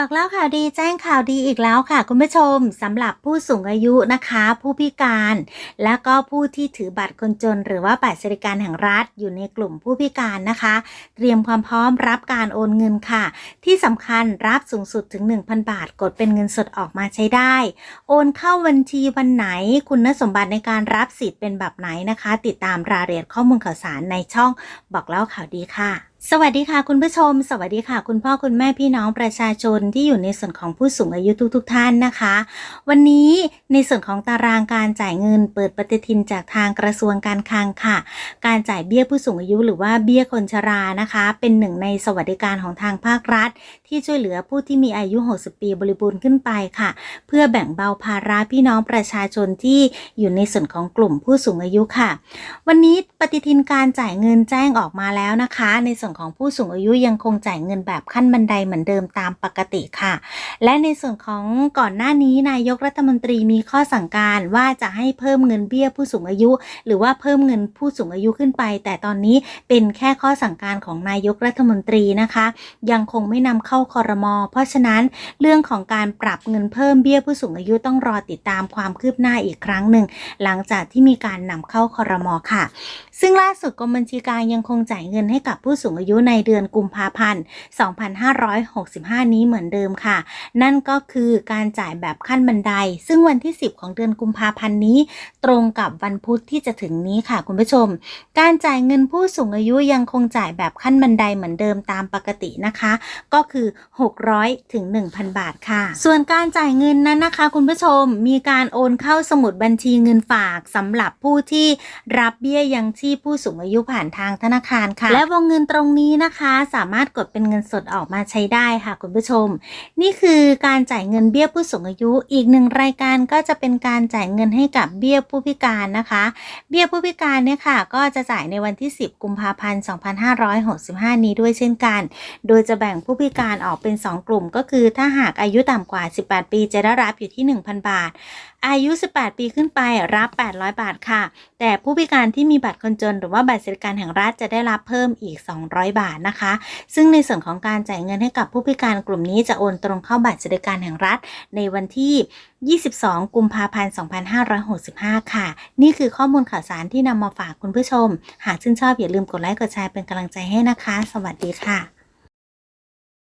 บอกแล้วข่าวดีแจ้งข่าวดีอีกแล้วค่ะ คุณผู้ชมสำหรับผู้สูงอายุนะคะ ผู้พิการ และก็ผู้ที่ถือบัตรคนจน หรือว่าบัตรสวัสดิการแห่งรัฐอยู่ในกลุ่มผู้พิการนะคะ เตรียมความพร้อมรับการโอนเงินค่ะ ที่สำคัญรับสูงสุดถึง 1,000 บาทกดเป็นเงินสดออกมาใช้ได้ โอนเข้าบัญชีวันไหน คุณสมบัติในการรับสิทธิ์เป็นแบบไหนนะคะ ติดตามรายละเอียดข้อมูลข่าวสารในช่องบอกเล่าข่าวดีค่ะสวัสดีค่ะคุณผู้ชม สวัสดีค่ะ คุณพ่อคุณแม่พี่น้องประชาชนที่อยู่ในส่วนของผู้สูงอายุทุกๆทท่านนะคะ วันนี้ในส่วนของตารางการจ่ายเงิน เปิดปฏิทินจากทางกระทรวงการคลังค่ะ การจ่ายเบี้ยผู้สูงอายุหรือว่าเบี้ยคนชรานะคะ เป็นหนึ่งในสวัสดิการของทางภาครัฐ ที่ช่วยเหลือผู้ที่มีอายุ 60 ปีบริบูรณ์ขึ้นไปค่ะ เพื่อแบ่งเบาภาระพี่น้องประชาชนที่อยู่ในส่วนของกลุ่มผู้สูงอายุค่ะ วันนี้ปฏิทินการจ่ายเงินแจ้งออกมาแล้วนะคะ ในส่วนส่วนของผู้สูงอายุยังคงจ่ายเงินแบบขั้นบันไดเหมือนเดิมตามปกติค่ะ และในส่วนของก่อนหน้านี้นายกรัฐมนตรีมีข้อสั่งการว่าจะให้เพิ่มเงินเบี้ยผู้สูงอายุ หรือว่าเพิ่มเงินผู้สูงอายุขึ้นไป แต่ตอนนี้เป็นแค่ข้อสั่งการของนายกรัฐมนตรีนะคะ ยังคงไม่นำเข้าคอรมอเพราะฉะนั้นเรื่องของการปรับเงินเพิ่มเบี้ยผู้สูงอายุต้องรอติดตามความคืบหน้าอีกครั้งหนึ่ง หลังจากที่มีการนำเข้าคอรมอค่ะ ซึ่งล่าสุดกรมบัญชีกลางยังคงจ่ายเงินให้กับผู้สูงอายุในเดือนกุมภาพันธ์ 2565 นี้เหมือนเดิมค่ะ นั่นก็คือการจ่ายแบบขั้นบันได ซึ่งวันที่ 10 ของเดือนกุมภาพันธ์นี้ ตรงกับวันพุธที่จะถึงนี้ค่ะคุณผู้ชม การจ่ายเงินผู้สูงอายุยังคงจ่ายแบบขั้นบันไดเหมือนเดิมตามปกตินะคะ ก็คือ 600 ถึง 1,000 บาทค่ะ ส่วนการจ่ายเงินนั้นนะคะ คุณผู้ชมมีการโอนเข้าสมุดบัญชีเงินฝากสำหรับผู้ที่รับเบี้ยยังชีพผู้สูงอายุผ่านทางธนาคารค่ะ และวงเงินตรงนี้นะคะ สามารถกดเป็นเงินสดออกมาใช้ได้ค่ะคุณผู้ชม นี่คือการจ่ายเงินเบี้ยผู้สูงอายุอีกหนึ่งรายการก็จะเป็นการจ่ายเงินให้กับเบี้ยผู้พิการนะคะ เบี้ยผู้พิการเนี่ยค่ะ ก็จะจ่ายในวันที่ 10 กุมภาพันธ์ 2565 นี้ด้วยเช่นกัน โดยจะแบ่งผู้พิการออกเป็น 2 กลุ่มก็คือถ้าหากอายุต่ำกว่า 18 ปีจะได้รับอยู่ที่ 1,000 บาท อายุ 18 ปีขึ้นไปรับ 800 บาทค่ะ แต่ผู้พิการที่มีบัตรคนจน หรือว่าบัตรสวัสดิการแห่งรัฐจะได้รับเพิ่มอีก 200 บาทนะคะ ซึ่งในส่วนของการจ่ายเงินให้กับผู้พิการกลุ่มนี้จะโอนตรงเข้าบัตรสวัสดิการแห่งรัฐ ในวันที่ 22 กุมภาพันธ์ 2565 ค่ะ นี่คือข้อมูลข่าวสารที่นำมาฝากคุณผู้ชม หากชื่นชอบอย่าลืมกดไลค์กดแชร์เป็นกำลังใจให้นะคะ สวัสดีค่ะ